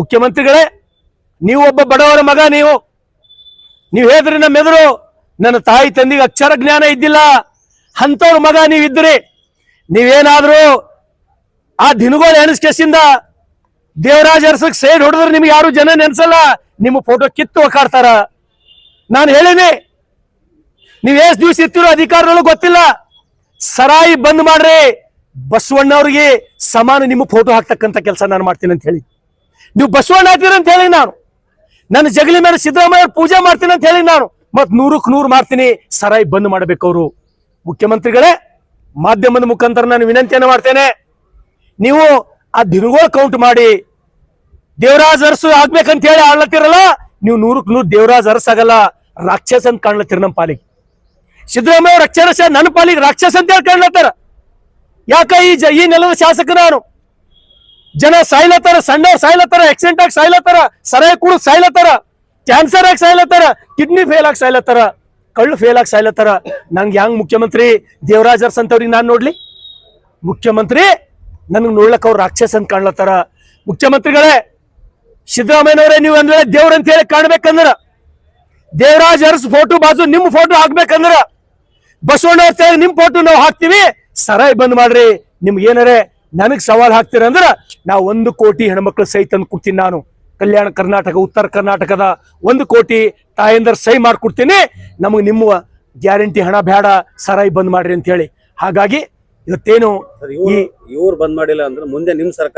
ಮುಖ್ಯಮಂತ್ರಿಗಳೇ, ನೀವು ಒಬ್ಬ ಬಡವರ ಮಗ ನೀವು. ನೀವು ಹೇಳಿದ್ರಿ ನಮ್ಮ ಎದುರು ನನ್ನ ತಾಯಿ ತಂದಿಗೆ ಅಕ್ಷರ ಜ್ಞಾನ ಇದ್ದಿಲ್ಲ. ಅಂಥವ್ರ ಮಗ ನೀವಿದ್ರಿ ನೀವೇನಾದ್ರೂ ಆ ದಿನಗಳು ಎಣಿಸ್ಕೆಸಿಂದ ದೇವರಾಜ ಅರಸಕ್ ಸೈಡ್ ಹೊಡೆದ್ರೆ ನಿಮ್ಗೆ ಯಾರು ಜನ ನೆನ್ಸಲ್ಲ. ನಿಮ್ಮ ಫೋಟೋ ಕಿತ್ತು ಒಕ್ಕಾಡ್ತಾರ ನಾನು ಹೇಳಿನಿ, ನೀವ್ ಎಷ್ಟು ದಿವಸ ಇರ್ತಿರೋ ಅಧಿಕಾರದೊಳಗೆ ಗೊತ್ತಿಲ್ಲ. ಸರಾಯಿ ಬಂದ್ ಮಾಡ್ರಿ. ಬಸವಣ್ಣವ್ರಿಗೆ ಸಮಾನ ನಿಮ್ಮ ಫೋಟೋ ಹಾಕ್ತಕ್ಕಂಥ ಕೆಲಸ ನಾನು ಮಾಡ್ತೀನಿ ಅಂತ ಹೇಳಿ. ನೀವು ಬಸವಣ್ಣ ಹಾಕ್ತೀರ ಅಂತ ಹೇಳಿ ನಾನು. ನನ್ನ ಜಗಲಿ ಮೇಲೆ ಸಿದ್ದರಾಮಯ್ಯ ಪೂಜೆ ಮಾಡ್ತೀನಿ ಅಂತ ಹೇಳಿ ನಾನು. ಮತ್ ನೂರಕ್ಕೆ ನೂರು ಮಾಡ್ತೀನಿ. ಸರಾಯಿ ಬಂದ್ ಮಾಡ್ಬೇಕು ಅವರು ಮುಖ್ಯಮಂತ್ರಿಗಳೇ, ಮಾಧ್ಯಮದ ಮುಖಾಂತರ ನಾನು ವಿನಂತಿಯನ್ನು ಮಾಡ್ತೇನೆ. ನೀವು ಆ ದಿನಗಳು ಕೌಂಟ್ ಮಾಡಿ. ದೇವರಾಜ್ ಅರಸು ಆಗ್ಬೇಕಂತ ಹೇಳಿ ಆಡ್ಲತ್ತಿರಲ್ಲ ನೀವು ನೂರಕ್ಕೆ ನೂರು ದೇವರಾಜ್ ಅರಸ್ ಆಗಲ್ಲ. ರಾಕ್ಷಸ ಅಂತ ಕಾಣ್ಲತ್ತಿರ ನಮ್ಮ ಪಾಲಿಗೆ. ಸಿದ್ದರಾಮಯ್ಯ ಅವ್ರ ಅಕ್ಷರಶಃ ನನ್ನ ಪಾಲಿಗೆ ರಾಕ್ಷಸ ಅಂತ ಹೇಳಿ ಕಾಣ್ಲತ್ತಾರ. ಯಾಕ ಈ ಈ ನೆಲದ ಶಾಸಕ ನಾನು? ಜನ ಸಾಯ್ಲತ್ತಾರ ಸಣ್ಣವ್ರು ಸಾಯ್ಲತ್ತಾರ ಆಕ್ಸಿಡೆಂಟ್ ಆಗಿ ಸಾಯ್ಲತ್ತಾರ ಸರಾಯ ಕೂಡ ಸಾಯ್ಲತ್ತಾರ ಕ್ಯಾನ್ಸರ್ ಆಗಿ ಸಾಯ್ಲತ್ತಾರ ಕಿಡ್ನಿ ಫೇಲ್ ಆಗಿ ಸಾಯ್ಲತ್ತಾರ, ಕಳ್ಳು ಫೇಲ್ ಆಗಿ ಸಾಯ್ಲತ್ತಾರ. ನಂಗೆ ಹೆಂಗ್ ಮುಖ್ಯಮಂತ್ರಿ ದೇವರಾಜ್ ಅರ್ಸ್ ಅಂತವ್ರಿಗೆ ನಾನು ನೋಡ್ಲಿ? ಮುಖ್ಯಮಂತ್ರಿ ನನಗೆ ನೋಡ್ಲಕ್ಕ ಅವ್ರು ರಾಕ್ಷಸ ಅಂತ ಕಾಣ್ಲತ್ತಾರ. ಮುಖ್ಯಮಂತ್ರಿಗಳೇ, ಸಿದ್ದರಾಮಯ್ಯನವರೇ ನೀವು ಅಂದ್ರೆ ದೇವ್ರ ಅಂತ ಹೇಳಿ ಕಾಣ್ಬೇಕಂದ್ರ, ದೇವರಾಜ್ ಅರಸ್ ಫೋಟೋ ಬಾಜು ನಿಮ್ ಫೋಟೋ ಹಾಕ್ಬೇಕಂದ್ರ ಬಸವಣ್ಣ ನಿಮ್ ಫೋಟೋ ನಾವು ಹಾಕ್ತಿವಿ, ಸರಾಯ್ ಬಂದ್ ಮಾಡ್ರಿ. ನಿಮ್ಗೆ ಏನಾರೆ ನನಗ್ ಸವಾಲ್ ಹಾಕ್ತೀರ ಅಂದ್ರ ನಾ ಒಂದು ಕೋಟಿ ಹೆಣ್ಮಕ್ಳು ಸಹಿ ತಂದು ಕೊಡ್ತೀನಿ ನಾನು. ಕಲ್ಯಾಣ ಕರ್ನಾಟಕ ಉತ್ತರ ಕರ್ನಾಟಕದ ಒಂದು ಕೋಟಿ ತಾಯಂದ್ರ ಸಹಿ ಮಾಡ್ಕೊಡ್ತೀನಿ. ನಮಗೆ ನಿಮ್ಮ ಗ್ಯಾರಂಟಿ ಹಣ ಬೇಡ ಸರಾಯಿ ಬಂದ್ ಮಾಡ್ರಿ ಅಂತ ಹೇಳಿ. ಹಾಗಾಗಿ ಇವತ್ತೇನು ಇವ್ರು ಇವ್ರು ಬಂದ್ ಮಾಡಿಲ್ಲ ಅಂದ್ರೆ ಮುಂದೆ ನಿಮ್ ಸರ್ಕಾರ